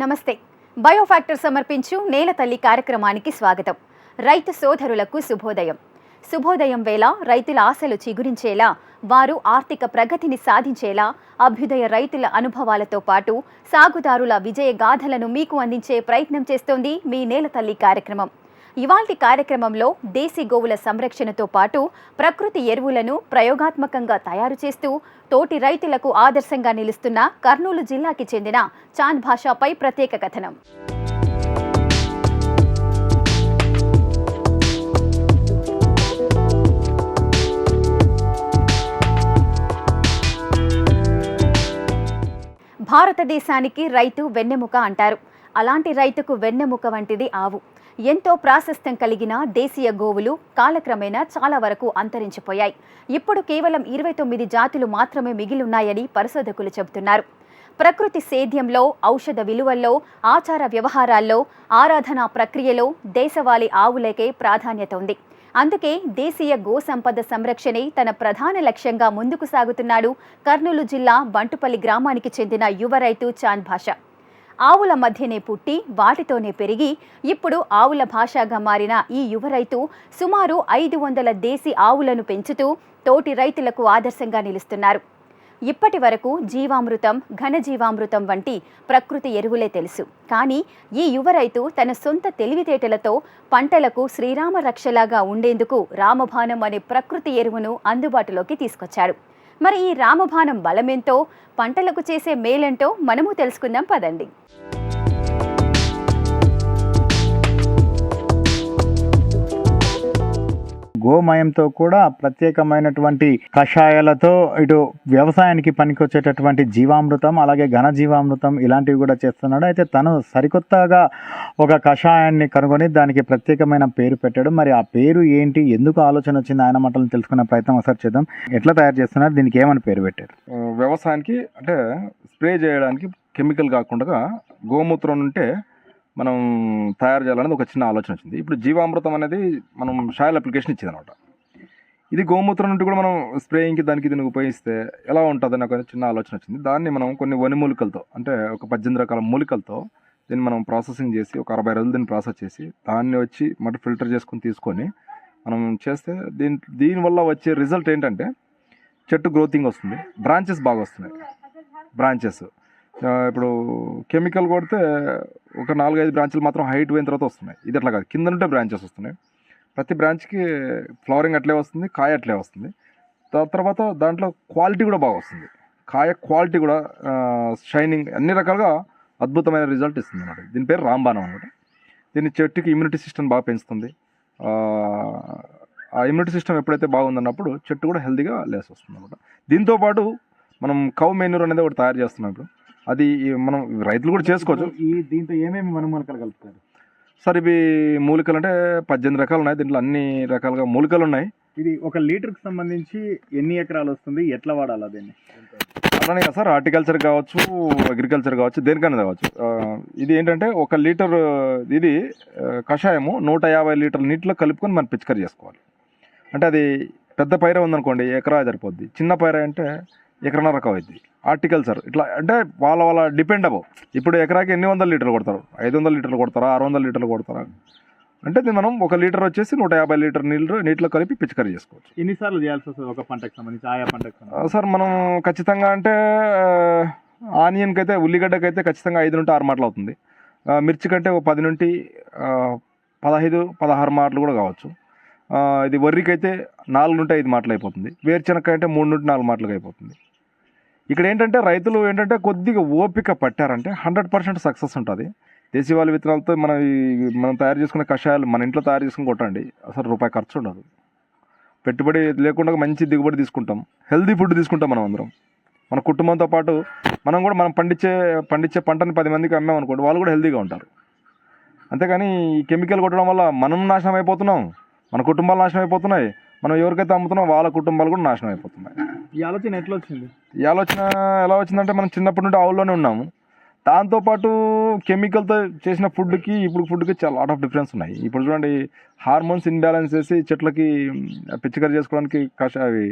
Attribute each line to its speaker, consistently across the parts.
Speaker 1: నమస్తే. బయోఫ్యాక్టర్ సమర్పించు నేల తల్లి కార్యక్రమానికి స్వాగతం. రైతు సోదరులకు శుభోదయం. శుభోదయం వేళ రైతుల ఆశలు చిగురించేలా వారు ఆర్థిక ప్రగతిని సాధించేలా అభ్యుదయ రైతుల అనుభవాలతో పాటు సాగుదారుల విజయ గాథలను మీకు అందించే ప్రయత్నం చేస్తోంది మీ నేల తల్లి కార్యక్రమం. ఇవాల్టి కార్యక్రమంలో దేశీ గోవుల సంరక్షణతో పాటు ప్రకృతి ఎరువులను ప్రయోగాత్మకంగా తయారు చేస్తూ తోటి రైతులకు ఆదర్శంగా నిలుస్తున్న కర్నూలు జిల్లాకి చెందిన చాంద్ భాషాపై ప్రత్యేక కథనం. భారతదేశానికి రైతు వెన్నెముక అంటారు. అలాంటి రైతుకు వెన్నెముక వంటిది ఆవు. ఎంతో ప్రాశస్త్యం కలిగిన దేశీయ గోవులు కాలక్రమేణా చాలా వరకు అంతరించిపోయాయి. ఇప్పుడు కేవలం ఇరవై తొమ్మిది జాతులు మాత్రమే మిగిలిన్నాయని పరిశోధకులు చెబుతున్నారు. ప్రకృతి సేద్యంలో ఔషధ విలువల్లో ఆచార వ్యవహారాల్లో ఆరాధనా ప్రక్రియలో దేశవాళీ ఆవులకే ప్రాధాన్యత ఉంది. అందుకే దేశీయ గో సంపద సంరక్షణే తన ప్రధాన లక్ష్యంగా ముందుకు సాగుతున్నాడు కర్నూలు జిల్లా బంటుపల్లి గ్రామానికి చెందిన యువ రైతు చాంద్ భాష ఆవుల మధ్యనే పుట్టి వాటితోనే పెరిగి ఇప్పుడు ఆవుల భాషగా మారిన ఈ యువ రైతు సుమారు ఐదు వందల దేశీ ఆవులను పెంచుతూ తోటి రైతులకు ఆదర్శంగా నిలుస్తున్నారు. ఇప్పటి వరకు జీవామృతం ఘనజీవామృతం వంటి ప్రకృతి ఎరువులే తెలుసు. కానీ ఈ యువ రైతు తన సొంత తెలివితేటలతో పంటలకు శ్రీరామ రక్షలాగా ఉండేందుకు రామభానం అనే ప్రకృతి ఎరువును అందుబాటులోకి తీసుకొచ్చాడు. మరి ఈ రామబాణం బలమెంతో పంటలకు చేసే మేలేంటో మనము తెలుసుకుందాం పదండి.
Speaker 2: గోమయంతో కూడా ప్రత్యేకమైనటువంటి కషాయాలతో ఇటు వ్యవసాయానికి పనికొచ్చేటటువంటి జీవామృతం అలాగే ఘన జీవామృతం ఇలాంటివి కూడా చేస్తున్నాడు. అయితే తను సరికొత్తగా ఒక కషాయాన్ని కనుగొని దానికి ప్రత్యేకమైన పేరు పెట్టాడు. మరి ఆ పేరు ఏంటి? ఎందుకు ఆలోచన వచ్చింది? ఆయన మాటలను తెలుసుకునే ప్రయత్నం ఒకసారి చేద్దాం. ఎట్లా తయారు చేస్తున్నారు దీనికి ఏమని పేరు పెట్టారు?
Speaker 3: వ్యవసాయానికి అంటే స్ప్రే చేయడానికి కెమికల్ కాకుండా గోమూత్రం ఉంటే మనం తయారు చేయాలనేది ఒక చిన్న ఆలోచన వచ్చింది. ఇప్పుడు జీవామృతం అనేది మనం షాయల్ అప్లికేషన్ ఇచ్చింది అనమాట ఇది గోమూత్రం నుండి కూడా మనం స్ప్రేయింగ్కి దానికి దీనికి ఉపయోగిస్తే ఎలా ఉంటుంది అని ఒక చిన్న ఆలోచన వచ్చింది. దాన్ని మనం కొన్ని వని మూలికలతో అంటే ఒక పద్దెనిమిది రకాల మూలికలతో దీన్ని మనం ప్రాసెసింగ్ చేసి ఒక అరవై రోజులు దీన్ని ప్రాసెస్ చేసి దాన్ని వచ్చి మటు ఫిల్టర్ చేసుకొని తీసుకొని మనం చేస్తే దీని దీనివల్ల వచ్చే రిజల్ట్ ఏంటంటే చెట్టు గ్రోతింగ్ వస్తుంది బ్రాంచెస్ బాగా వస్తున్నాయి. బ్రాంచెస్. ఇప్పుడు కెమికల్ కొడితే ఒక నాలుగైదు బ్రాంచ్లు మాత్రం హైట్ పోయిన తర్వాత వస్తున్నాయి. ఇది అట్లా కాదు. కింద నుండే బ్రాంచెస్ వస్తున్నాయి. ప్రతి బ్రాంచ్కి ఫ్లవరింగ్ అట్లే వస్తుంది కాయ అట్లే వస్తుంది. దా- తర్వాత దాంట్లో క్వాలిటీ కూడా బాగా వస్తుంది. కాయ క్వాలిటీ కూడా షైనింగ్ అన్ని రకాలుగా అద్భుతమైన రిజల్ట్ ఇస్తుంది అన్నమాట దీని పేరు రాంబాణం అనమాట దీన్ని చెట్టుకి ఇమ్యూనిటీ సిస్టమ్ బాగా పెంచుతుంది. ఆ, ఆ ఇమ్యూనిటీ సిస్టమ్ ఎప్పుడైతే బాగుందన్నప్పుడు చెట్టు కూడా హెల్తీగా లేసి వస్తుంది అనమాట దీంతోపాటు మనం కౌ మెన్యూర్ అనేది ఒకటి తయారు చేస్తున్నాం ఇప్పుడు. అది మనం రైతులు కూడా చేసుకోవచ్చు.
Speaker 2: ఈ దీంతో ఏమేమి వనమూలికలు కలుపుతారు
Speaker 3: సార్ ఇవి మూలికలు అంటే పద్దెనిమిది రకాలు ఉన్నాయి. దీంట్లో అన్ని రకాలుగా మూలికలు ఉన్నాయి.
Speaker 2: ఇది ఒక లీటర్కి సంబంధించి ఎన్ని ఎకరాలు వస్తుంది? ఎట్లా వాడాలి దీన్ని
Speaker 3: అలానే కదా సార్ హార్టికల్చర్ కావచ్చు అగ్రికల్చర్ కావచ్చు దేనికైనా కావచ్చు. ఇది ఏంటంటే ఒక లీటర్ ఇది కషాయము నూట యాభై లీటర్ల నీటిలో కలుపుకొని మనం పిచికారి చేసుకోవాలి. అంటే అది పెద్ద పైర ఉందనుకోండి ఎకరా సరిపోద్ది. చిన్న పైర అంటే ఎకరన్నర అవుద్ది హార్టికల్చర్ ఇట్లా అంటే వాళ్ళ వాళ్ళ డిపెండ్ అబౌ ఇప్పుడు ఎకరాకి ఎన్ని వందల లీటర్లు కొడతారు? ఐదు వందల లీటర్లు కొడతారా? ఆరు వందల లీటర్లు కొడతారా? అంటే ఇది మనం ఒక లీటర్ వచ్చేసి నూట యాభై లీటర్ నీళ్ళు నీటిలో కలిపి పిచికారి చేసుకోవచ్చు.
Speaker 2: ఎన్నిసార్లు చేయాల్సి వస్తుంది ఒక పంటకు సంబంధించి ఆయా పంటకు
Speaker 3: సార్ మనం ఖచ్చితంగా అంటే ఆనియన్కి అయితే ఉల్లిగడ్డకి అయితే ఖచ్చితంగా ఐదు నుండి ఆరు మాటలు అవుతుంది. మిర్చి కంటే ఒక పది నుండి పదహైదు పదహారు మాటలు కూడా కావచ్చు. ఇది వరికైతే అయితే నాలుగు నుండి ఐదు మాటలు అయిపోతుంది. వేరుశనగ అంటే మూడు నుండి నాలుగు మాటలుగా అయిపోతుంది. ఇక్కడ ఏంటంటే రైతులు ఏంటంటే కొద్దిగా ఓపిక పట్టారంటే హండ్రెడ్ పర్సెంట్ సక్సెస్ ఉంటుంది. దేశీవాళి విత్తనాలతో మన మనం తయారు చేసుకునే కషాయాలు మన ఇంట్లో తయారు చేసుకుని కొట్టండి. అసలు రూపాయి ఖర్చు ఉండదు. పెట్టుబడి లేకుండా మంచి దిగుబడి తీసుకుంటాం. హెల్దీ ఫుడ్ తీసుకుంటాం మనం అందరం. మన కుటుంబంతో పాటు మనం కూడా మనం పండించే పండించే పంటని పది మందికి అమ్మామనుకోండి వాళ్ళు కూడా హెల్దీగా ఉంటారు. అంతేకాని ఈ కెమికల్ కొట్టడం వల్ల మనం నాశనం అయిపోతున్నాం. మన కుటుంబాలు నాశనం అయిపోతున్నాయి. మనం ఎవరికైతే అమ్ముతున్నాం వాళ్ళ కుటుంబాలు కూడా నాశనం అయిపోతున్నాయి.
Speaker 2: ఈ ఆలోచన ఎట్లా వచ్చింది?
Speaker 3: ఈ ఆలోచన ఎలా వచ్చిందంటే మనం చిన్నప్పటి నుండి ఆవుల్లోనే ఉన్నాము. దాంతోపాటు కెమికల్తో చేసిన ఫుడ్కి ఇప్పుడు ఫుడ్కి చాలా లాట్ ఆఫ్ డిఫరెన్స్ ఉన్నాయి. ఇప్పుడు చూడండి హార్మోన్స్ ఇన్బ్యాలెన్స్ చేసి చెట్లకి పిచ్చికరి చేసుకోవడానికి కష అవి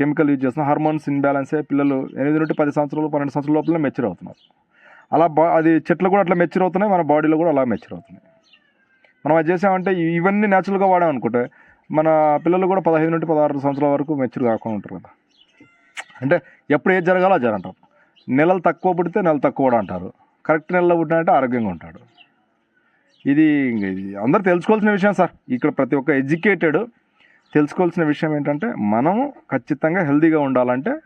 Speaker 3: కెమికల్ యూజ్ చేస్తున్నాం హార్మోన్స్ ఇన్బ్యాలెన్సే పిల్లలు ఎనిమిది నుండి పది సంవత్సరాలు పన్నెండు సంవత్సరాల లోపల మెచ్యూర్ అవుతున్నారు. అలా బా అది చెట్లు కూడా అట్లా మెచ్యూర్ అవుతున్నాయి మన బాడీలో కూడా అలా మెచ్యూర్ అవుతున్నాయి. మనం అది చేసామంటే ఇవన్నీ న్యాచురల్గా వాడామనుకుంటే మన పిల్లలు కూడా పదహైదు నుండి పదహారు సంవత్సరాల వరకు మెచ్యూర్ కాకుండా ఉంటారు కదా. అంటే ఎప్పుడు ఏది జరగాలో అది జరంటారు. నెలలు తక్కువ పుడితే నెల తక్కువ కూడా అంటారు. కరెక్ట్ నెలలో పుట్టినంటే ఆరోగ్యంగా ఉంటాడు. ఇది అందరు అందరూ తెలుసుకోవాల్సిన విషయం సార్. ఇక్కడ ప్రతి ఒక్క ఎడ్యుకేటెడ్ తెలుసుకోవాల్సిన విషయం ఏంటంటే మనం ఖచ్చితంగా హెల్దీగా ఉండాలంటే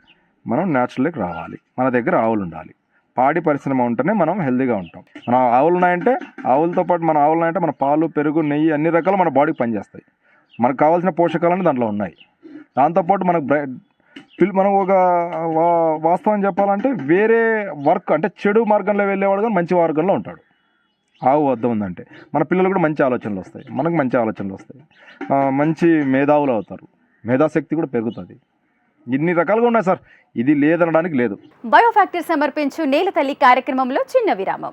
Speaker 3: మనం న్యాచురల్కి రావాలి. మన దగ్గర ఆవులు ఉండాలి. పాడి పరిశ్రమ ఉంటేనే మనం హెల్దీగా ఉంటాం. మన ఆవులు ఉన్నాయంటే ఆవులతో పాటు మన ఆవులు ఉన్నాయంటే మన పాలు పెరుగు నెయ్యి అన్ని రకాలు మన బాడీకి పనిచేస్తాయి. మనకు కావాల్సిన పోషకాలన్నీ దాంట్లో ఉన్నాయి. దాంతోపాటు మనకు బ్రై మనం ఒక వాస్తవం చెప్పాలంటే వేరే వర్క్ అంటే చెడు మార్గంలో వెళ్ళేవాడు కానీ మంచి మార్గంలో ఉంటాడు. ఆవు వద్ద ఉందంటే. మన పిల్లలు కూడా మంచి ఆలోచనలు వస్తాయి. మనకు మంచి ఆలోచనలు వస్తాయి. మంచి మేధావులు అవుతారు. మేధాశక్తి కూడా పెరుగుతుంది. ఇన్ని రకాలుగా ఉన్నాయి సార్. ఇది లేదనడానికి లేదు.
Speaker 1: బయోఫ్యాక్టరీ సమర్పించు నేల తల్లి కార్యక్రమంలో చిన్న విరామం.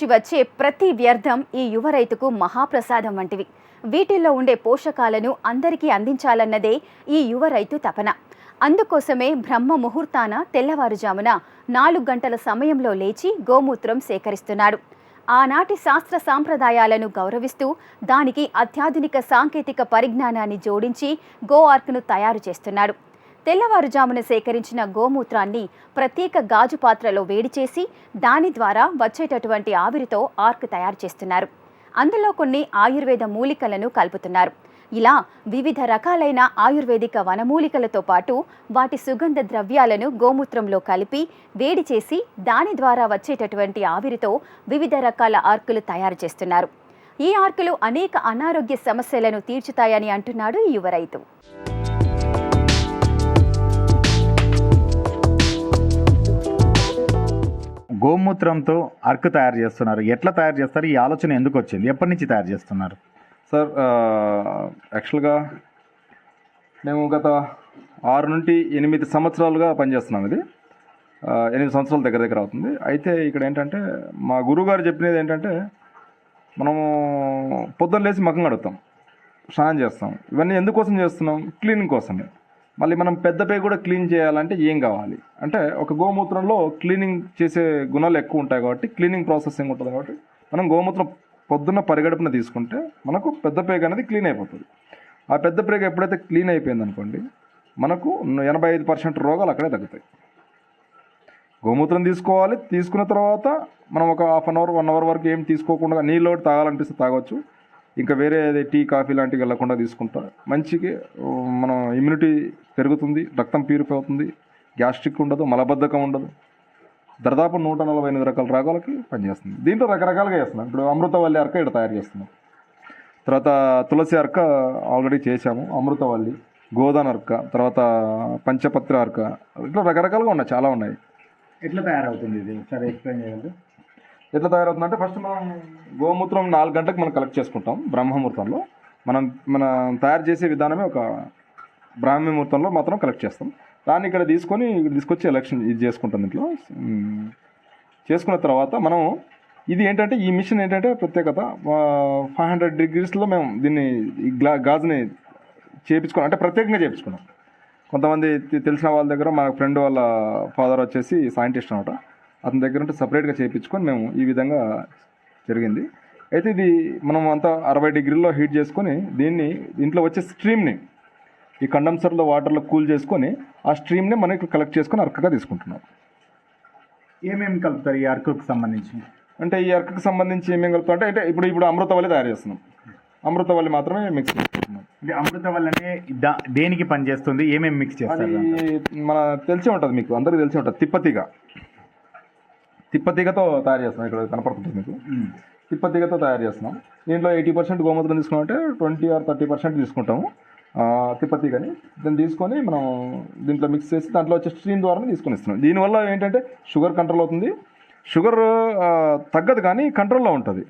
Speaker 1: నుంచి వచ్చే ప్రతి వ్యర్థం ఈ యువ రైతుకు మహాప్రసాదం వంటివి. వీటిల్లో ఉండే పోషకాలను అందరికీ అందించాలన్నదే ఈ యువ రైతు తపన. అందుకోసమే బ్రహ్మ ముహూర్తాన తెల్లవారుజామున నాలుగు గంటల సమయంలో లేచి గోమూత్రం సేకరిస్తున్నాడు. ఆనాటి శాస్త్ర సాంప్రదాయాలను గౌరవిస్తూ దానికి అత్యాధునిక సాంకేతిక పరిజ్ఞానాన్ని జోడించి గో ఆర్క్ను తయారు చేస్తున్నాడు. తెల్లవారుజామున సేకరించిన గోమూత్రాన్ని ప్రత్యేక గాజు పాత్రలో వేడి చేసి దాని ద్వారా వచ్చేటటువంటి ఆవిరితో ఆర్క్ తయారు చేస్తున్నారు. అందులో కొన్ని ఆయుర్వేద మూలికలను కలుపుతున్నారు. ఇలా వివిధ రకాలైన ఆయుర్వేదిక వనమూలికలతో పాటు వాటి సుగంధ ద్రవ్యాలను గోమూత్రంలో కలిపి వేడి చేసి దాని ద్వారా వచ్చేటటువంటి ఆవిరితో వివిధ రకాల ఆర్కులు తయారు చేస్తున్నారు. ఈ ఆర్కులు అనేక అనారోగ్య సమస్యలను తీర్చుతాయని అంటున్నాడు ఈ రైతు.
Speaker 2: గోమూత్రంతో అర్క్ తయారు చేస్తున్నారు. ఎట్లా తయారు చేస్తారు? ఈ ఆలోచన ఎందుకు వచ్చింది? ఎప్పటి నుంచి తయారు చేస్తున్నారు?
Speaker 3: సార్ యాక్చువల్గా మేము గత ఆరు నుండి ఎనిమిది సంవత్సరాలుగా పనిచేస్తున్నాం ఇది. ఎనిమిది సంవత్సరాల దగ్గర దగ్గర అవుతుంది. అయితే ఇక్కడ ఏంటంటే మా గురువుగారు చెప్పినది ఏంటంటే మనము పొద్దున్న లేచి మకం కడుగుతాం స్నానం చేస్తాం. ఇవన్నీ ఎందుకోసం చేస్తున్నాం? క్లీనింగ్ కోసమే. మళ్ళీ మనం పెద్ద పే కూడా క్లీన్ చేయాలంటే ఏం కావాలి? అంటే ఒక గోమూత్రంలో క్లీనింగ్ చేసే గుణాలు ఎక్కువ ఉంటాయి కాబట్టి క్లీనింగ్ ప్రాసెసింగ్ ఉంటుంది కాబట్టి మనం గోమూత్రం పొద్దున్న పరిగడుపున తీసుకుంటే మనకు పెద్ద పేగ అనేది క్లీన్ అయిపోతుంది. ఆ పెద్ద పేగ ఎప్పుడైతే క్లీన్ అయిపోయింది అనుకోండి మనకు ఎనభై ఐదు పర్సెంట్ రోగాలు అక్కడే తగ్గుతాయి. గోమూత్రం తీసుకోవాలి తీసుకున్న తర్వాత మనం ఒక half an hour one hour వరకు ఏం తీసుకోకుండా నీళ్ళు ఒకటి తాగాలనిపిస్తే తాగొచ్చు. ఇంకా వేరే టీ కాఫీ లాంటివి వెళ్ళకుండా తీసుకుంటా. మంచిగా మనం ఇమ్యూనిటీ పెరుగుతుంది రక్తం ప్యూరిఫై అవుతుంది గ్యాస్ట్రిక్ ఉండదు మలబద్ధకం ఉండదు. దాదాపు నూట నలభై ఎనిమిది రకాల రాగాలకి పనిచేస్తుంది. దీంట్లో రకరకాలుగా చేస్తున్నాం. ఇప్పుడు అమృతవల్లి అర్క ఇక్కడ తయారు చేస్తున్నాం. తర్వాత తులసి అర్క ఆల్రెడీ చేశాము. అమృతవల్లి గోదాన్ అర్క తర్వాత పంచపత్ర అర్క. ఇట్లా రకరకాలుగా ఉన్నాయి చాలా ఉన్నాయి.
Speaker 2: ఎట్లా తయారవుతుంది ఇది? సరే ఎక్స్ప్లెయిన్ చేయండి.
Speaker 3: ఎట్లా తయారవుతుందంటే ఫస్ట్ మనం గోమూత్రం నాలుగు గంటలకు మనం కలెక్ట్ చేసుకుంటాం బ్రహ్మముహూర్తంలో. మనం మన తయారు చేసే విధానమే ఒక బ్రాహ్మీ ముహూర్తంలో మాత్రం కలెక్ట్ చేస్తాం. దాన్ని ఇక్కడ తీసుకొని ఇక్కడ తీసుకొచ్చి ఎలక్షన్ ఇది చేసుకుంటాం ఇంట్లో చేసుకున్న తర్వాత మనం ఇది ఏంటంటే ఈ మిషన్ ఏంటంటే ప్రత్యేకత ఫైవ్ హండ్రెడ్ డిగ్రీస్లో మేము దీన్ని గ్లా గాజుని చేపించుకున్నాం. అంటే ప్రత్యేకంగా చేపించుకున్నాం. కొంతమంది తెలిసిన వాళ్ళ దగ్గర మా ఫ్రెండ్ వాళ్ళ ఫాదర్ వచ్చేసి సైంటిస్ట్ అనమాట. అతని దగ్గర ఉంటే సపరేట్గా చేయించుకొని మేము ఈ విధంగా జరిగింది. అయితే ఇది మనం అంతా అరవై డిగ్రీల్లో హీట్ చేసుకొని దీన్ని దీంట్లో వచ్చే స్ట్రీమ్ని ఈ కండెన్సర్లో వాటర్లో కూల్ చేసుకొని ఆ స్ట్రీమ్ని మనకి కలెక్ట్ చేసుకొని అరకగా తీసుకుంటున్నాం.
Speaker 2: ఏమేమి కలుపుతారు ఈ అర్కుకు సంబంధించి?
Speaker 3: అంటే ఈ అరకకు సంబంధించి ఏమేం కలుపుతాం అంటే అంటే ఇప్పుడు ఇప్పుడు అమృతవల్లి తయారు చేస్తున్నాం. అమృతవల్లి మాత్రమే మిక్స్ చేసుకుంటున్నాం
Speaker 2: అంటే అమృత వల్లనే దా- దేనికి పనిచేస్తుంది? ఏమేమి మిక్స్ చేస్తారు దాంట్లో?
Speaker 3: మన తెలిసే ఉంటుంది మీకు అందరికీ తెలిసే ఉంటుంది తిప్పతీగ. తిప్పతీగతో తయారు చేస్తున్నాం. ఇక్కడ కనపడుతుంది మీకు. తిప్పతీగతో తయారు చేస్తున్నాం. దీంట్లో ఎయిటీ పర్సెంట్ గోమూత్రం తీసుకున్నామంటే ట్వంటీ ఆర్ థర్టీ పర్సెంట్ తీసుకుంటాము. తిప్పతీగని. దాన్ని తీసుకొని మనం దీంట్లో మిక్స్ చేసి దాంట్లో వచ్చే స్ట్రీమ్ ద్వారానే తీసుకొని ఇస్తున్నాం. దీనివల్ల ఏంటంటే షుగర్ కంట్రోల్ అవుతుంది. షుగర్ తగ్గదు కానీ కంట్రోల్లో ఉంటుంది.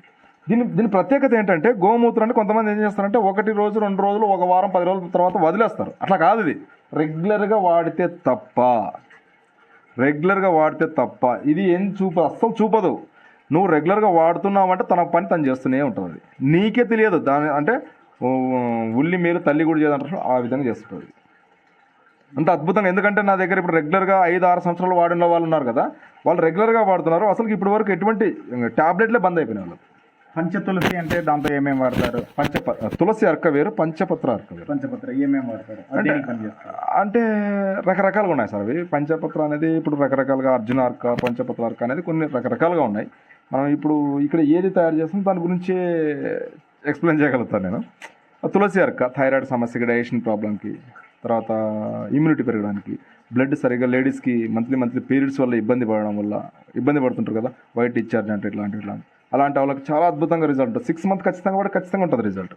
Speaker 3: దీని దీని ప్రత్యేకత ఏంటంటే గోమూత్రాన్ని కొంతమంది ఏం చేస్తారంటే ఒకటి రోజు రెండు రోజులు ఒక వారం పది రోజుల తర్వాత వదిలేస్తారు. అట్లా కాదు ఇది. రెగ్యులర్గా వాడితే తప్ప. రెగ్యులర్గా వాడితే తప్ప. ఇది ఏం చూప అస్సలు చూపదు. నువ్వు రెగ్యులర్గా వాడుతున్నావు అంటే తన పని తను చేస్తూనే ఉంటుంది. నీకే తెలియదు దాని అంటే ఉల్లి మీరు తల్లి కూడా చేయదంటారు ఆ విధంగా చేస్తుంది అంత అద్భుతంగా ఎందుకంటే నా దగ్గర ఇప్పుడు రెగ్యులర్గా ఐదు ఆరు సంవత్సరాలు వాడిన వాళ్ళు ఉన్నారు కదా వాళ్ళు రెగ్యులర్గా వాడుతున్నారు. అసలు ఇప్పటి వరకు ఎటువంటి టాబ్లెట్లే బంద్ అయిపోయినాయి వాళ్ళు
Speaker 2: పంచ తులసి అంటే దాంతో ఏమేమి వాడతారు?
Speaker 3: పంచప తులసి అర్క వేరు పంచపత్ర అర్క వేరు.
Speaker 2: పంచపత్ర ఏమేమి వాడతారు?
Speaker 3: అంటే- అంటే రకరకాలుగా ఉన్నాయి సార్ అవి. పంచపత్ర అనేది ఇప్పుడు రకరకాలుగా అర్జున అర్క పంచపత్ర అర్క అనేది కొన్ని రకరకాలుగా ఉన్నాయి. మనం ఇప్పుడు ఇక్కడ ఏది తయారు చేస్తాం దాని గురించి ఎక్స్ప్లెయిన్ చేయగలుగుతాను నేను. తులసి అర్క థైరాయిడ్ సమస్యకి డైజెషన్ ప్రాబ్లంకి తర్వాత ఇమ్యూనిటీ పెరగడానికి బ్లడ్ సరిగ్గా లేడీస్కి మంత్లీ మంత్లీ పీరియడ్స్ వల్ల ఇబ్బంది పడడం వల్ల ఇబ్బంది పడుతుంటారు కదా వైట్ డిశ్చార్జ్ అంటే ఇట్లాంటి ఇట్లాంటి. అలాంటి వాళ్ళకి చాలా అద్భుతంగా రిజల్ట్ సిక్స్ మంత్ ఖచ్చితంగా కూడా ఖచ్చితంగా ఉంటుంది రిజల్ట్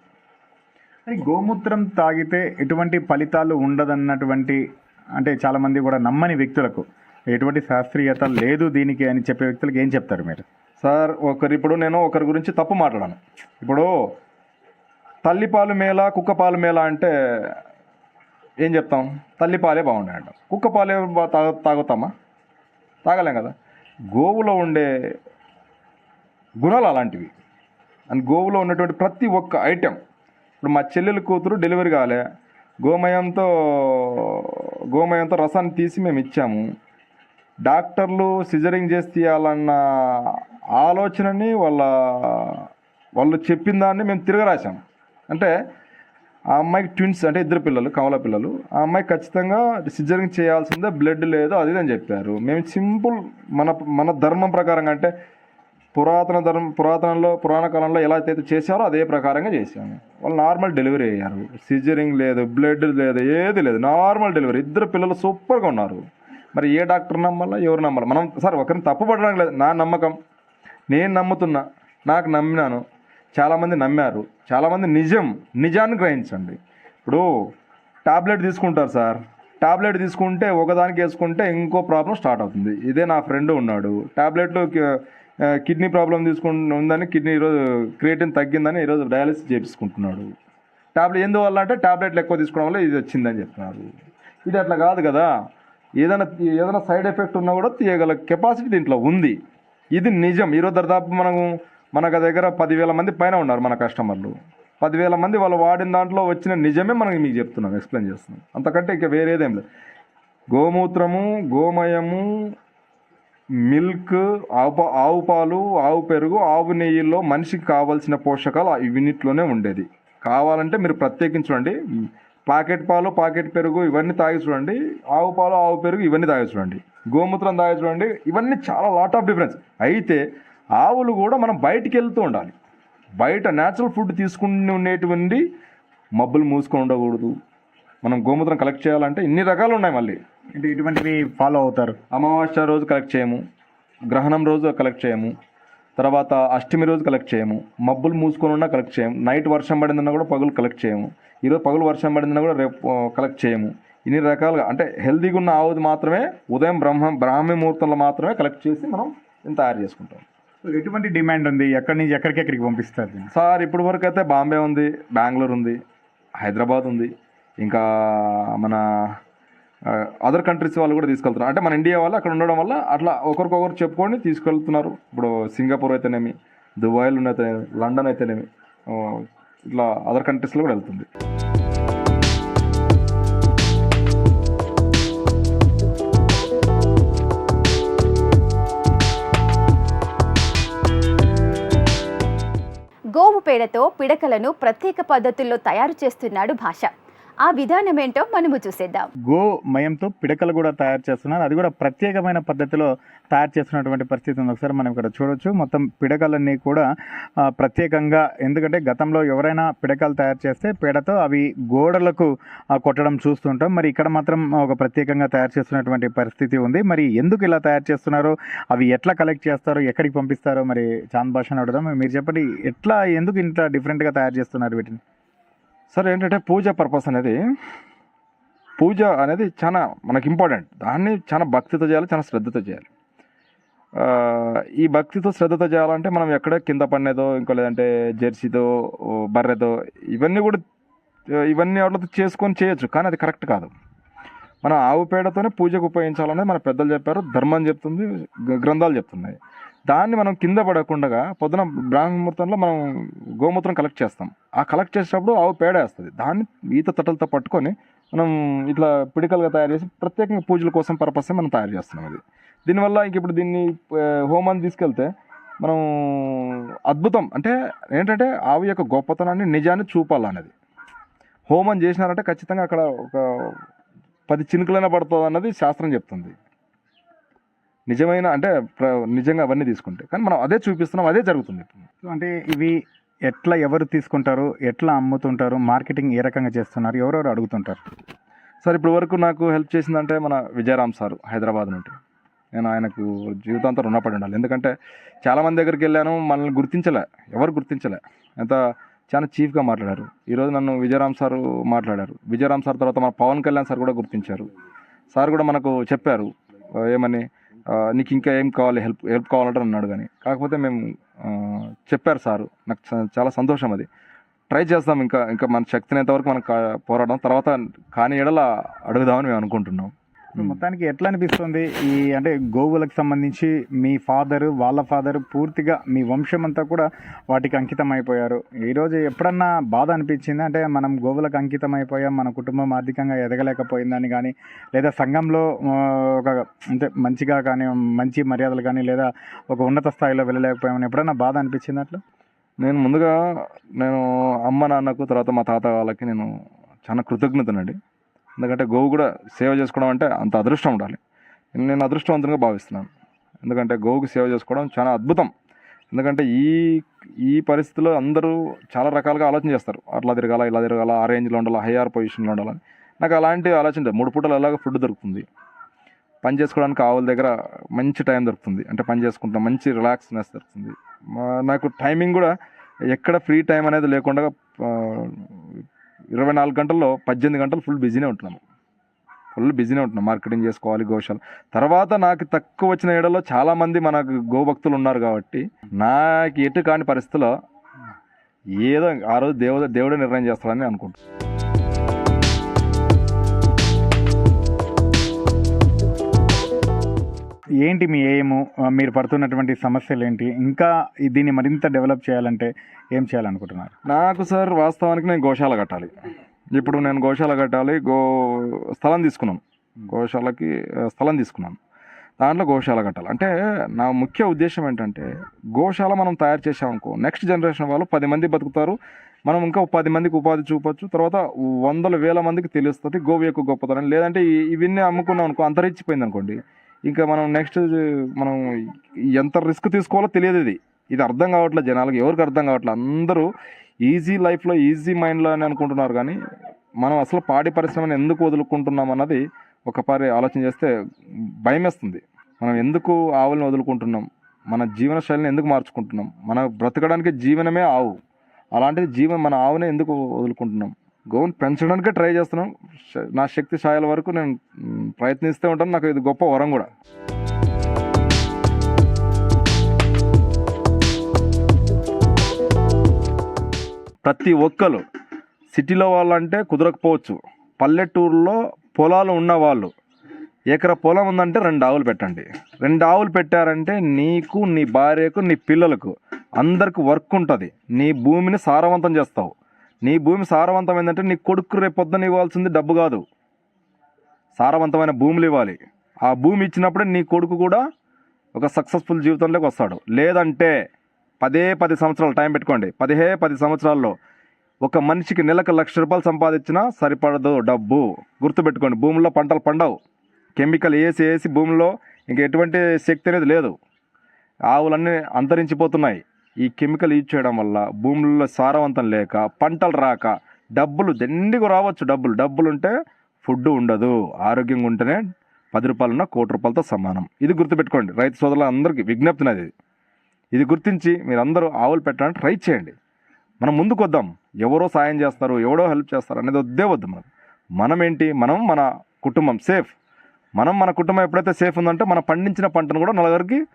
Speaker 2: అది గోమూత్రం తాగితే ఎటువంటి ఫలితాలు ఉండదన్నటువంటి అంటే చాలామంది కూడా నమ్మని వ్యక్తులకు ఎటువంటి శాస్త్రీయత లేదు దీనికి అని చెప్పే వ్యక్తులకు ఏం చెప్తారు మీరు?
Speaker 3: సార్ ఒకరు ఇప్పుడు నేను ఒకరి గురించి తప్పు మాట్లాడాను. ఇప్పుడు తల్లిపాలు మేళ కుక్కపాలు మేళ అంటే ఏం చెప్తాం? తల్లిపాలే బాగున్నాయంట. అంటాం కుక్కపాలే తాగ తాగుతామా? తాగలేం కదా? గోవులో ఉండే గుణాలు అలాంటివి. అండ్ గోవులో ఉన్నటువంటి ప్రతి ఒక్క ఐటెం. ఇప్పుడు మా చెల్లెల కూతురు డెలివరీ కాలే. గోమయంతో గోమయంతో రసాన్ని తీసి మేము ఇచ్చాము. డాక్టర్లు సిజరింగ్ చేసి తీయాలన్న ఆలోచనని వాళ్ళ వాళ్ళు చెప్పిన దాన్ని మేము తిరగరాశాం. అంటే ఆ అమ్మాయికి ట్విన్స్ అంటే ఇద్దరు పిల్లలు కమల పిల్లలు. ఆ అమ్మాయి ఖచ్చితంగా సిజరింగ్ చేయాల్సిందే బ్లడ్ లేదో అది అని చెప్పారు. మేము సింపుల్ మన మన ధర్మం ప్రకారంగా అంటే పురాతన ధర్మ పురాతనంలో పురాణ కాలంలో ఎలా అయితే చేశారో అదే ప్రకారంగా చేశాను వాళ్ళు నార్మల్ డెలివరీ అయ్యారు. సిజరింగ్ లేదు బ్లడ్ లేదు ఏది లేదు. Normal delivery. ఇద్దరు పిల్లలు సూపర్గా ఉన్నారు. మరి ఏ డాక్టర్ నమ్మాలా? ఎవరు నమ్మాలి? మనం సార్ ఒకరిని తప్పు పడడానికి లేదు. నా నమ్మకం. నేను నమ్ముతున్నా. నాకు నమ్మినాను. చాలామంది నమ్మారు. చాలామంది నిజం నిజాన్ని గ్రహించండి. ఇప్పుడు టాబ్లెట్ తీసుకుంటారు సార్. టాబ్లెట్ తీసుకుంటే ఒకదానికి వేసుకుంటే ఇంకో ప్రాబ్లం స్టార్ట్ అవుతుంది. ఇదే నా ఫ్రెండ్ ఉన్నాడు. టాబ్లెట్లు కిడ్నీ ప్రాబ్లం తీసుకుంటు ఉందని కిడ్నీ ఈరోజు క్రియేటిన్ తగ్గిందని ఈరోజు డయాలసిస్ చేపించుకుంటున్నాడు. ట్యాబ్లెట్ ఎందువల్ల అంటే ట్యాబ్లెట్లు ఎక్కువ తీసుకోవడం వల్ల ఇది వచ్చిందని చెప్తున్నారు. ఇది అట్లా కాదు కదా. ఏదైనా ఏదైనా సైడ్ ఎఫెక్ట్ ఉన్నా కూడా తీయగల కెపాసిటీ దీంట్లో ఉంది. ఇది నిజం. ఈరోజు దాదాపు మనము మనకు దగ్గర పదివేల మంది పైన ఉన్నారు మన కస్టమర్లు. పదివేల మంది వాళ్ళు వాడిన దాంట్లో వచ్చిన నిజమే మనకి మీకు చెప్తున్నాం ఎక్స్ప్లెయిన్ చేస్తున్నాం. అంతకంటే ఇక వేరేదేం లేదు. గోమూత్రము గోమయము మిల్క్ ఆవు ఆవు పాలు ఆవు పెరుగు ఆవు నెయ్యిలో మనిషికి కావాల్సిన పోషకాలు ఆ ఇవినిట్లోనే ఉండేది. కావాలంటే మీరు ప్రత్యేకించి చూడండి. పాకెట్ పాలు పాకెట్ పెరుగు ఇవన్నీ తాగి చూడండి. ఆవు పాలు ఆవు పెరుగు ఇవన్నీ తాగి చూడండి. గోమూత్రం తాగి చూడండి. ఇవన్నీ చాలా లాట్ ఆఫ్ డిఫరెన్స్ అయితే ఆవులు కూడా మనం బయటికి వెళ్తూ ఉండాలి. బయట న్యాచురల్ ఫుడ్ తీసుకుని ఉండేటువంటి మబ్బులు మూసుకొని ఉండకూడదు. మనం గోమూత్రం కలెక్ట్ చేయాలంటే ఇన్ని రకాలు ఉన్నాయి మళ్ళీ.
Speaker 2: ఇటువంటివి ఫాలో అవుతారు.
Speaker 3: అమావాస్య రోజు కలెక్ట్ చేయము గ్రహణం రోజు కలెక్ట్ చేయము తర్వాత అష్టమి రోజు కలెక్ట్ చేయము మబ్బులు మూసుకొని ఉన్నా కలెక్ట్ చేయము నైట్ వర్షం పడిందన్నా కూడా పగులు కలెక్ట్ చేయము ఈరోజు పగులు వర్షం పడిందన్నా కూడా రేపు కలెక్ట్ చేయము. ఇన్ని రకాలుగా అంటే హెల్తీగా ఉన్న ఆవుది మాత్రమే ఉదయం బ్రహ్మ బ్రాహ్మీ ముహూర్తంలో మాత్రమే కలెక్ట్ చేసి మనం తయారు చేసుకుంటాం
Speaker 2: ఎటువంటి డిమాండ్ ఉంది? ఎక్కడి నుంచి ఎక్కడికి ఎక్కడికి పంపిస్తారు?
Speaker 3: సార్ ఇప్పుడు వరకు అయితే బాంబే ఉంది బెంగళూరు ఉంది హైదరాబాద్ ఉంది ఇంకా మన అదర్ కంట్రీస్ వాళ్ళు కూడా తీసుకెళ్తున్నారు. అంటే మన ఇండియా వాళ్ళు అక్కడ ఉండడం వల్ల అట్లా ఒకరికొకరు చెప్పుకొని తీసుకెళ్తున్నారు. ఇప్పుడు సింగపూర్ అయితేనేమి దుబాయ్లో అయితేనేమి లండన్ అయితేనేమి ఇట్లా అదర్ కంట్రీస్లో కూడా వెళ్తుంది.
Speaker 1: గోవు పేడతో పిడకలను ప్రత్యేక పద్ధతుల్లో తయారు చేస్తున్నాడు భాష. ఆ విధానమేంటో మనము చూసేద్దాం.
Speaker 2: గో మయంతో పిడకలు కూడా తయారు చేస్తున్నారు. అది కూడా ప్రత్యేకమైన పద్ధతిలో తయారు చేస్తున్నటువంటి పరిస్థితి ఉంది. ఒకసారి మనం ఇక్కడ చూడొచ్చు. మొత్తం పిడకలన్నీ కూడా ప్రత్యేకంగా ఎందుకంటే గతంలో ఎవరైనా పిడకలు తయారు చేస్తే పేడతో అవి గోడలకు కొట్టడం చూస్తుంటాం. మరి ఇక్కడ మాత్రం ఒక ప్రత్యేకంగా తయారు చేస్తున్నటువంటి పరిస్థితి ఉంది. మరి ఎందుకు ఇలా తయారు చేస్తున్నారో? అవి ఎట్లా కలెక్ట్ చేస్తారో? ఎక్కడికి పంపిస్తారో? మరి చాంద్ భాషను అడుగుదాం. మీరు చెప్పండి ఎట్లా ఎందుకు ఇంత డిఫరెంట్గా తయారు చేస్తున్నారు వీటిని?
Speaker 3: సార్ ఏంటంటే పూజ పర్పస్ అనేది పూజ అనేది చాలా మనకి ఇంపార్టెంట్. దాన్ని చాలా భక్తితో చేయాలి చాలా శ్రద్ధతో చేయాలి. ఈ భక్తితో శ్రద్ధతో చేయాలంటే మనం ఎక్కడ కింద పడినదో ఇంకో లేదంటే జెర్సీతో ఓ బర్రెతో ఇవన్నీ కూడా ఇవన్నీ వాటితో చేసుకొని చేయొచ్చు కానీ అది కరెక్ట్ కాదు. మన ఆవు పేడతోనే పూజకు ఉపయోగించాలనేది మన పెద్దలు చెప్పారు ధర్మం చెప్తుంది గ- గ్రంథాలు చెప్తున్నాయి. దాన్ని మనం కింద పడకుండా పొద్దున బ్రాహ్మముహూర్తంలో మనం గోమూత్రం కలెక్ట్ చేస్తాం. ఆ కలెక్ట్ చేసేటప్పుడు ఆవు పేడ వేస్తుంది. దాన్ని ఈత తట్టలతో పట్టుకొని మనం ఇట్లా పిడికలుగా తయారు చేసి ప్రత్యేకంగా పూజల కోసం పర్పస్ మనం తయారు చేస్తున్నాం అది. దీనివల్ల ఇంక ఇప్పుడు దీన్ని హోమాన్ని తీసుకెళ్తే మనం అద్భుతం. అంటే ఏంటంటే ఆవు యొక్క గొప్పతనాన్ని నిజాన్ని చూపాలన్నది. హోమం చేసినారంటే ఖచ్చితంగా అక్కడ ఒక పది చినుకులైనా పడుతుంది అన్నది శాస్త్రం చెప్తుంది. నిజమైన అంటే ప్ర- నిజంగా అవన్నీ తీసుకుంటే. కానీ మనం అదే చూపిస్తున్నాం అదే జరుగుతుంది.
Speaker 2: అంటే ఇవి ఎట్లా ఎవరు తీసుకుంటారు ఎట్లా అమ్ముతుంటారు మార్కెటింగ్ ఏ రకంగా చేస్తున్నారు ఎవరెవరు అడుగుతుంటారు?
Speaker 3: సార్ ఇప్పుడు వరకు నాకు హెల్ప్ చేసిందంటే మన విజయరామ్ సార్ హైదరాబాద్ నుండి. నేను ఆయనకు జీవితాంతం రుణపడి ఉండాలి. ఎందుకంటే చాలామంది దగ్గరికి వెళ్ళాను మనల్ని గుర్తించలే. ఎవరు గుర్తించలే? ఎంత చాలా చీఫ్గా మాట్లాడారు. ఈరోజు నన్ను విజయరామ్ సార్ మాట్లాడారు. విజయరామ్ సార్ తర్వాత మన పవన్ కళ్యాణ్ సార్ కూడా గుర్తించారు. సార్ కూడా మనకు చెప్పారు ఏమని? నీకు ఇంకా ఏం కావాలి? హెల్ప్ హెల్ప్ కావాలంటే అన్నాడు కానీ. కాకపోతే మేము చెప్పారు సారు. నాకు చాలా సంతోషం అది. ట్రై చేస్తాం ఇంకా ఇంకా మన శక్తినంతవరకు మనం కా- పోరాడడం తర్వాత కాని ఎడల అడుగుదామని మేము అనుకుంటున్నాం.
Speaker 2: మొత్తానికి ఎట్లా అనిపిస్తుంది ఈ అంటే గోవులకు సంబంధించి మీ ఫాదర్ వాళ్ళ ఫాదర్ పూర్తిగా మీ వంశం అంతా కూడా వాటికి అంకితం అయిపోయారు ఈరోజు ఎప్పుడన్నా బాధ అనిపించింది? అంటే మనం గోవులకు అంకితం అయిపోయాం మన కుటుంబం ఆర్థికంగా ఎదగలేకపోయిందని కానీ లేదా సంఘంలో ఒక అంటే మంచిగా కానీ మంచి మర్యాదలు కానీ లేదా ఒక ఉన్నత స్థాయిలో వెళ్ళలేకపోయామని ఎప్పుడన్నా బాధ అనిపించింది అట్లా?
Speaker 3: నేను ముందుగా నేను అమ్మ నాన్నకు తర్వాత మా తాత వాళ్ళకి నేను చాలా కృతజ్ఞతనండి. ఎందుకంటే గోవు కూడా సేవ చేసుకోవడం అంటే అంత అదృష్టం ఉండాలి. నేను అదృష్టవంతంగా భావిస్తున్నాను. ఎందుకంటే గోవుకి సేవ చేసుకోవడం చాలా అద్భుతం. ఎందుకంటే ఈ ఈ పరిస్థితిలో అందరూ చాలా రకాలుగా ఆలోచన చేస్తారు. అట్లా తిరగాల ఇలా తిరగాల ఆ రేంజ్లో ఉండాలి హైయర్ పొజిషన్లో ఉండాలని నాకు అలాంటి ఆలోచన లేదు. మూడు పూటలు ఎలాగ ఫుడ్ దొరుకుతుంది. పని చేసుకోవడానికి ఆవుల దగ్గర మంచి టైం దొరుకుతుంది. అంటే పని చేసుకుంటాం మంచి రిలాక్స్నెస్ దొరుకుతుంది. మా- నాకు టైమింగ్ కూడా ఎక్కడ ఫ్రీ టైం అనేది లేకుండా ఇరవై నాలుగు గంటల్లో పద్దెనిమిది గంటలు ఫుల్ బిజీనే ఉంటున్నాము. ఫుల్ బిజీనే ఉంటున్నాం. మార్కెటింగ్ చేసుకోవాలి గోశాల తర్వాత నాకు తక్కువ వచ్చిన ఏడలో చాలామంది మనకు గోభక్తులు ఉన్నారు కాబట్టి నాకు ఎటు కాని పరిస్థితిలో ఏదో ఆ రోజు దేవుడు దేవుడే నిర్ణయం చేస్తాడని అనుకుంటున్నాను.
Speaker 2: ఏంటి మీ ఎయిమ్ మీరు పడుతున్నటువంటి సమస్యలు ఏంటి? ఇంకా దీన్ని మరింత డెవలప్ చేయాలంటే ఏం చేయాలనుకుంటున్నారు?
Speaker 3: నాకు సార్ వాస్తవానికి నేను గోశాల కట్టాలి. ఇప్పుడు నేను గోశాల కట్టాలి గో స్థలం తీసుకున్నాను. గోశాలకి స్థలం తీసుకున్నాను. దాంట్లో గోశాల కట్టాలి. అంటే నా ముఖ్య ఉద్దేశం ఏంటంటే గోశాల మనం తయారు చేసామనుకో నెక్స్ట్ జనరేషన్ వాళ్ళు పది మంది బతుకుతారు. మనం ఇంకా పది మందికి ఉపాధి చూపొచ్చు. తర్వాత వందల వేల మందికి తెలుస్తుంది గోవు యొక్క గొప్పతనం. లేదంటే ఇవన్నీ అమ్ముకున్నాం అనుకో అంతరించిపోయింది అనుకోండి ఇంకా మనం నెక్స్ట్ మనం ఎంత రిస్క్ తీసుకోవాలో తెలియదు ఇది. ఇది అర్థం కావట్లేదు జనాలకి ఎవరికి అర్థం కావట్లేదు. అందరూ ఈజీ లైఫ్లో ఈజీ మైండ్లో అని అనుకుంటున్నారు కానీ మనం అసలు పాడి పరిశ్రమను ఎందుకు వదులుకుంటున్నాం అన్నది ఒకసారి ఆలోచన చేస్తే భయం వేస్తుంది మనం ఎందుకు ఆవులను వదులుకుంటున్నాం? మన జీవన శైలిని ఎందుకు మార్చుకుంటున్నాం? మన బ్రతకడానికి జీవనమే ఆవు. అలాంటిది జీవన మన ఆవునే ఎందుకు వదులుకుంటున్నాం? గోవును పెంచడానికే ట్రై చేస్తున్నాం. నా శక్తి స్థాయిల వరకు నేను ప్రయత్నిస్తూ ఉంటాను. నాకు ఇది గొప్ప వరం కూడా. ప్రతి ఒక్కరు సిటీలో వాళ్ళంటే కుదరకపోవచ్చు. పల్లెటూరులో పొలాలు ఉన్నవాళ్ళు. ఎకర పొలం ఉందంటే రెండు ఆవులు పెట్టండి. రెండు ఆవులు పెట్టారంటే నీకు నీ భార్యకు నీ పిల్లలకు అందరికి వర్క్ ఉంటుంది. నీ భూమిని సారవంతం చేస్తావు. నీ భూమి సారవంతమైందంటే నీ కొడుకు రేపు పొద్దున ఇవ్వాల్సింది డబ్బు కాదు. సారవంతమైన భూములు ఇవ్వాలి. ఆ భూమి ఇచ్చినప్పుడే నీ కొడుకు కూడా ఒక సక్సెస్ఫుల్ జీవితంలోకి వస్తాడు. లేదంటే పదే పది సంవత్సరాలు టైం పెట్టుకోండి. పదిహే పది సంవత్సరాల్లో ఒక మనిషికి నెలకు లక్ష రూపాయలు సంపాదించినా సరిపడదు డబ్బు. గుర్తుపెట్టుకోండి భూమిలో పంటలు పండవు. కెమికల్ వేసి వేసి భూమిలో ఇంక ఎటువంటి శక్తి అనేది లేదు. ఆవులన్నీ అంతరించిపోతున్నాయి. ఈ కెమికల్ యూజ్ చేయడం వల్ల భూముల్లో సారవంతం లేక పంటలు రాక డబ్బులు దండిగా రావచ్చు డబ్బులు. డబ్బులు ఉంటే ఫుడ్ ఉండదు. ఆరోగ్యంగా ఉంటేనే పది రూపాయలున్న కోటి రూపాయలతో సమానం. ఇది గుర్తుపెట్టుకోండి. రైతు సోదరులందరికీ విజ్ఞప్తి విజ్ఞప్తినది ఇది ఇది గుర్తించి మీరందరూ ఆవులు పెట్టడానికి ట్రై చేయండి. మనం ముందుకు వద్దాం. ఎవరో సాయం చేస్తారు ఎవడో హెల్ప్ చేస్తారు అనేది వద్దే వద్దు మనం. మనం ఏంటి మనం మన కుటుంబం సేఫ్. మనం మన కుటుంబం ఎప్పుడైతే సేఫ్ ఉందంటే మనం పండించిన పంటను కూడా నలుగురికి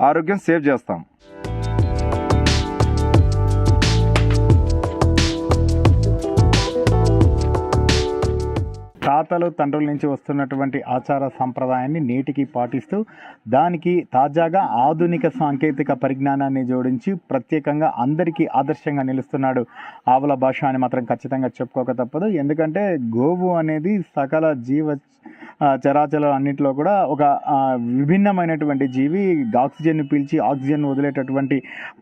Speaker 3: ఆరోగ్యం సేవ్ చేస్తాం.
Speaker 2: తాతలు తండ్రుల నుంచి వస్తున్నటువంటి ఆచార సంప్రదాయాన్ని నేటికి పాటిస్తూ దానికి తాజాగా ఆధునిక సాంకేతిక పరిజ్ఞానాన్ని జోడించి ప్రత్యేకంగా అందరికీ ఆదర్శంగా నిలుస్తున్నాడు ఆవుల భాష అని మాత్రం ఖచ్చితంగా చెప్పుకోక తప్పదు. ఎందుకంటే గోవు అనేది సకల జీవ చరాచరాలు అన్నింటిలో కూడా ఒక విభిన్నమైనటువంటి జీవి ఆక్సిజన్ పీల్చి ఆక్సిజన్ వదిలేటటువంటి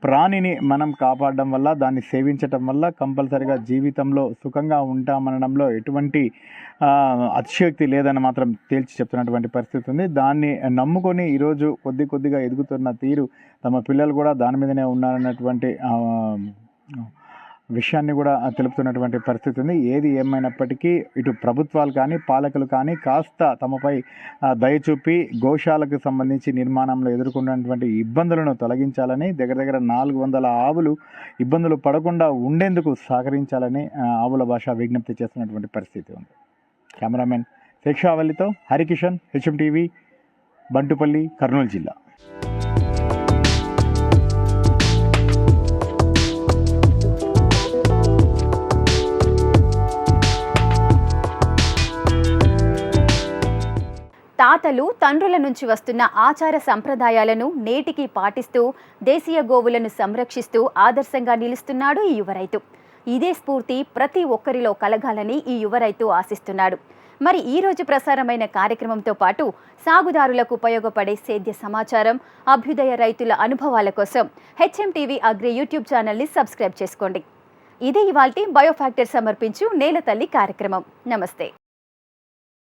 Speaker 2: ప్రాణిని మనం కాపాడడం వల్ల దాన్ని సేవించటం వల్ల కంపల్సరిగా జీవితంలో సుఖంగా ఉంటామనడంలో ఎటువంటి అతిశయోక్తి లేదని మాత్రం తేల్చి చెప్తున్నటువంటి పరిస్థితి ఉంది. దాన్ని నమ్ముకొని ఈరోజు కొద్ది కొద్దిగా ఎదుగుతున్న తీరు తమ పిల్లలు కూడా దాని మీదనే ఉన్నారన్నటువంటి విషయాన్ని కూడా తెలుపుతున్నటువంటి పరిస్థితి ఉంది. ఏది ఏమైనప్పటికీ ఇటు ప్రభుత్వాలు కానీ పాలకులు కానీ కాస్త తమపై దయచూపి దయ చూపి గోశాలకు సంబంధించి నిర్మాణంలో ఎదుర్కొన్నటువంటి ఇబ్బందులను తొలగించాలని దగ్గర దగ్గర నాలుగు వందల ఆవులు ఇబ్బందులు పడకుండా ఉండేందుకు సహకరించాలని ఆవుల భాష విజ్ఞప్తి చేస్తున్నటువంటి పరిస్థితి ఉంది. కెమెరామెన్ శిక్షావల్లితో హరికిషన్ హెచ్ఎం టీవీ బంటుపల్లి కర్నూలు జిల్లా.
Speaker 1: తాతలు తండ్రుల నుంచి వస్తున్న ఆచార సంప్రదాయాలను నేటికి పాటిస్తూ దేశీయ గోవులను సంరక్షిస్తూ ఆదర్శంగా నిలుస్తున్నాడు ఈ యువ రైతు. ఇదే స్ఫూర్తి ప్రతి ఒక్కరిలో కలగాలని ఈ యువ రైతు ఆశిస్తున్నాడు. మరి ఈ రోజు ప్రసారమైన కార్యక్రమంతో పాటు సాగుదారులకు ఉపయోగపడే సేద్య సమాచారం అభ్యుదయ రైతుల అనుభవాల కోసం హెచ్ఎం టీవీ అగ్రి యూట్యూబ్ ఛానల్ని సబ్స్క్రైబ్ చేసుకోండి. ఇదే ఇవాల్టి బయోఫ్యాక్టర్ సమర్పించు నేల తల్లి కార్యక్రమం. నమస్తే.